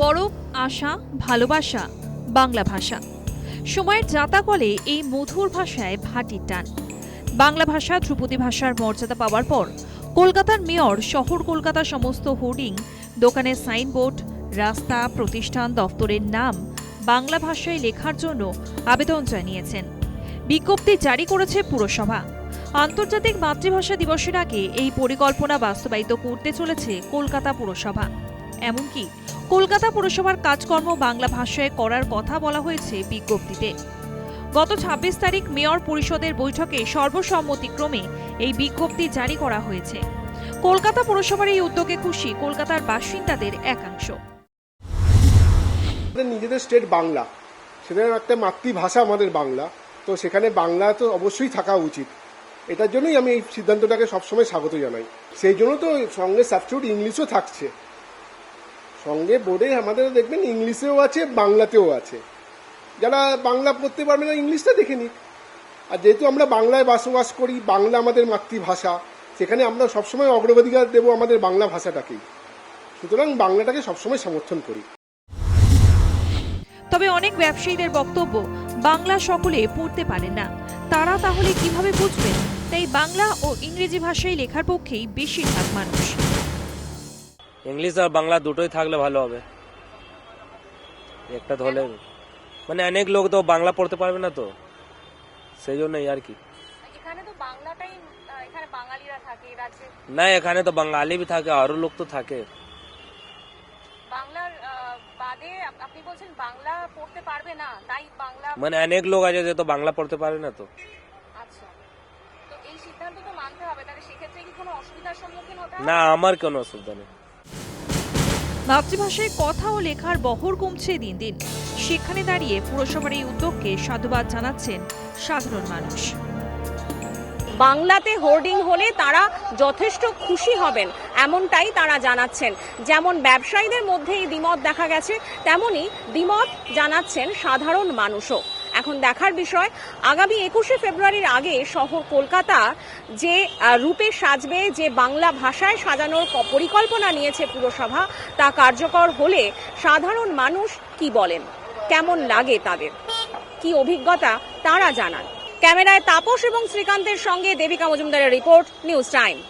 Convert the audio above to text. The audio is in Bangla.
গরম আশা, ভালোবাসা, বাংলা ভাষা। সময়ের জাতাকলে এই মধুর ভাষায় ভাটির টান। বাংলা ভাষা ধ্রুপদী ভাষার মর্যাদা পাওয়ার পর কলকাতার মেয়র শহর কলকাতা সমস্ত হোর্ডিং, দোকানের সাইনবোর্ড, রাস্তা, প্রতিষ্ঠান দফতরের নাম বাংলা ভাষায় লেখার জন্য আবেদন জানিয়েছেন। বিজ্ঞপ্তি জারি করেছে পুরসভা। আন্তর্জাতিক মাতৃভাষা দিবসের আগে এই পরিকল্পনা বাস্তবায়িত করতে চলেছে কলকাতা পুরসভা। এমনকি কলকাতা পুরসভার কাজকর্ম বাংলা ভাষায় করার কথা বলা হয়েছে বিজ্ঞপ্তিতে। গত ছাব্বিশ তারিখ মেয়র পরিষদের বৈঠকে সর্বসম্মতিক্রমে এই বিজ্ঞপ্তি জারি করা হয়েছে। কলকাতা পুরসভার এই উদ্যোগে খুশি কলকাতার বাসিন্দাদের একাংশ। নিজেদের স্টেট বাংলা, সেখানে একটা মাতৃভাষা আমাদের বাংলা, তো সেখানে বাংলা তো অবশ্যই থাকা উচিত। এটার জন্যই আমি এই সিদ্ধান্তটাকে সবসময় স্বাগত জানাই। সেই জন্য তো সঙ্গে সাবস্টিটিউট ইংলিশও থাকছে। সঙ্গে বোর্ডে আমাদের দেখবেন ইংলিশেও আছে, বাংলাতেও আছে। যারা বাংলা পড়তে পারবে না, ইংলিশটা দেখে নিক। আর যেহেতু আমরা বাংলায় বসবাস করি, বাংলা আমাদের মাতৃভাষা, সেখানে আমরা সবসময় অগ্রাধিকার দেবো আমাদের বাংলা ভাষাটাকেই। সুতরাং বাংলাটাকে সবসময় সমর্থন করি। তবে অনেক ব্যবসায়ীদের বক্তব্য, বাংলা সকলে পড়তে পারে না। তারা তাহলে কীভাবে বুঝবেন? তাই বাংলা ও ইংরেজি ভাষায় লেখার পক্ষেই বেশিরভাগ মানুষ। ইংলিশ আর বাংলা দুটোই থাকলে ভালো হবে। একটা হলে মানে অনেক লোক তো বাংলা পড়তে পারবে না তো। সেই জন্যই আর কি। না এখানে তো বাঙালি भी থাকে আরও লোক তো থাকে। মানে অনেক লোক আছে যে তো বাংলা পড়তে পারে না তো। আচ্ছা। না আমার কোনো অসুবিধা নেই। মাতৃভাষায় কথা ও লেখার বহর কমছে দিন দিন। সেখানে দাঁড়িয়ে পুরসভার এই উদ্যোগকে সাধুবাদ জানাচ্ছেন সাধারণ মানুষ। বাংলাতে হোর্ডিং হলে তারা যথেষ্ট খুশি হবেন, এমনটাই তারা জানাচ্ছেন। যেমন ব্যবসায়ীদের মধ্যে এই দ্বিমত দেখা গেছে তেমনি দ্বিমত জানাচ্ছেন সাধারণ মানুষও। এখন দেখার বিষয়, আগামী একুশে ফেব্রুয়ারির আগে শহর কলকাতা যে রূপে সাজবে, যে বাংলা ভাষায় সাজানোর পরিকল্পনা নিয়েছে পুরসভা, তা কার্যকর হলে সাধারণ মানুষ কি বলেন? কেমন লাগে তাদের? কি অভিজ্ঞতা তারা জানান। ক্যামেরায় তাপস এবং শ্রীকান্তের সঙ্গে দেবিকা মজুমদারের রিপোর্ট, নিউজ টাইম।